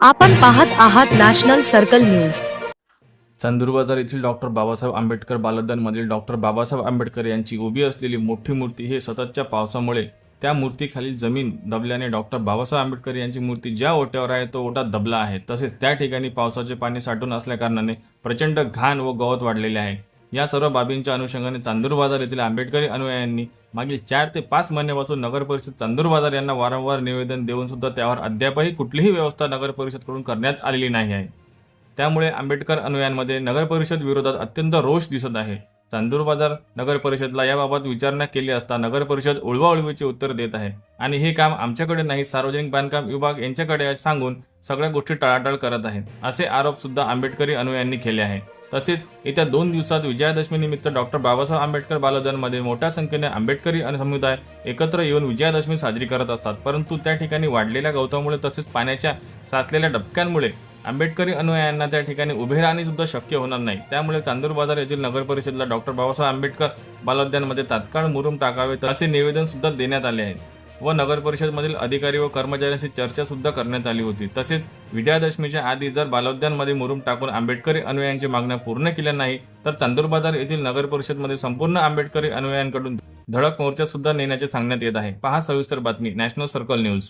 आपण पाहत आहात national circle news. Chandur Bazar येथील डॉक्टर बाबासाहेब आंबेडकर बालदानमधील डॉक्टर बाबासाहेब आंबेडकर यांची उभी असलेली मोठी मूर्ती हे सततच्या पावसामुळे त्या मूर्तीखाली जमीन दबल्याने डॉक्टर बाबासाहेब आंबेडकर यांची मूर्ती ज्या ओट्यावर आहे तो ओटा दबला आहे. तसेच त्या ठिकाणी पावसाचे पाणी साठून असल्याकारणाने प्रचंड घाण व गवत वाढलेले आहे. या सर्व बाबींच्या अनुषंगाने चांदूर बाजार येथील आंबेडकरी अनुयायांनी मागील चार ते पाच महिन्यापासून नगर परिषद चांदूर बाजार यांना वारंवार निवेदन देऊन सुद्धा त्यावर अद्यापही कुठलीही व्यवस्था नगर परिषदकडून करण्यात आलेली नाही आहे. त्यामुळे आंबेडकर अनुयायांमध्ये नगर परिषद विरोधात अत्यंत रोष दिसत आहे. चांदूर बाजार नगर परिषदला याबाबत विचारणा केली असता नगर परिषद उळवाउळवीचे उत्तर देत आहे. आणि हे काम आमच्याकडे नाही सार्वजनिक बांधकाम विभाग यांच्याकडे सांगून सगळ्या गोष्टी टाळाटाळ करत आहेत असे आरोप सुद्धा आंबेडकरी अनुयायांनी केले आहे तसेच येत्या दोन दिवसात विजयादशमी निमित्त डॉक्टर बाबासाहेब आंबेडकर बालदानमध्ये मोठ्या संख्येने आंबेडकरी समुदाय एकत्र येऊन विजयादशमी साजरी करत असतात. परंतु त्या ठिकाणी वाढलेल्या गवतामुळे तसेच पाण्याच्या साचलेल्या डबक्यांमुळे आंबेडकरी अनुयायांना त्या ठिकाणी उभे राहणे सुद्धा शक्य होणार नाही. त्यामुळे चांदूर बाजार येथील नगर परिषदेला डॉक्टर बाबासाहेब आंबेडकर बालोद्यानमध्ये तात्काळ मुरुम टाकावे असे निवेदन सुद्धा देण्यात आले आहे. व नगर परिषदमधील अधिकारी व कर्मचाऱ्यांशी चर्चा सुद्धा करण्यात आली होती. तसेच विजयादशमीच्या आधी जर बालोद्यानमध्ये मुरुम टाकून आंबेडकरी अनुयायांची मागण्या पूर्ण केल्या नाही तर चांदूर बाजार येथील नगर परिषदमध्ये संपूर्ण आंबेडकरी अनुयायांकडून धडक मोर्चा सुद्धा नेण्याचे सांगण्यात येत आहे. पहा सविस्तर बातमी नॅशनल सर्कल न्यूज.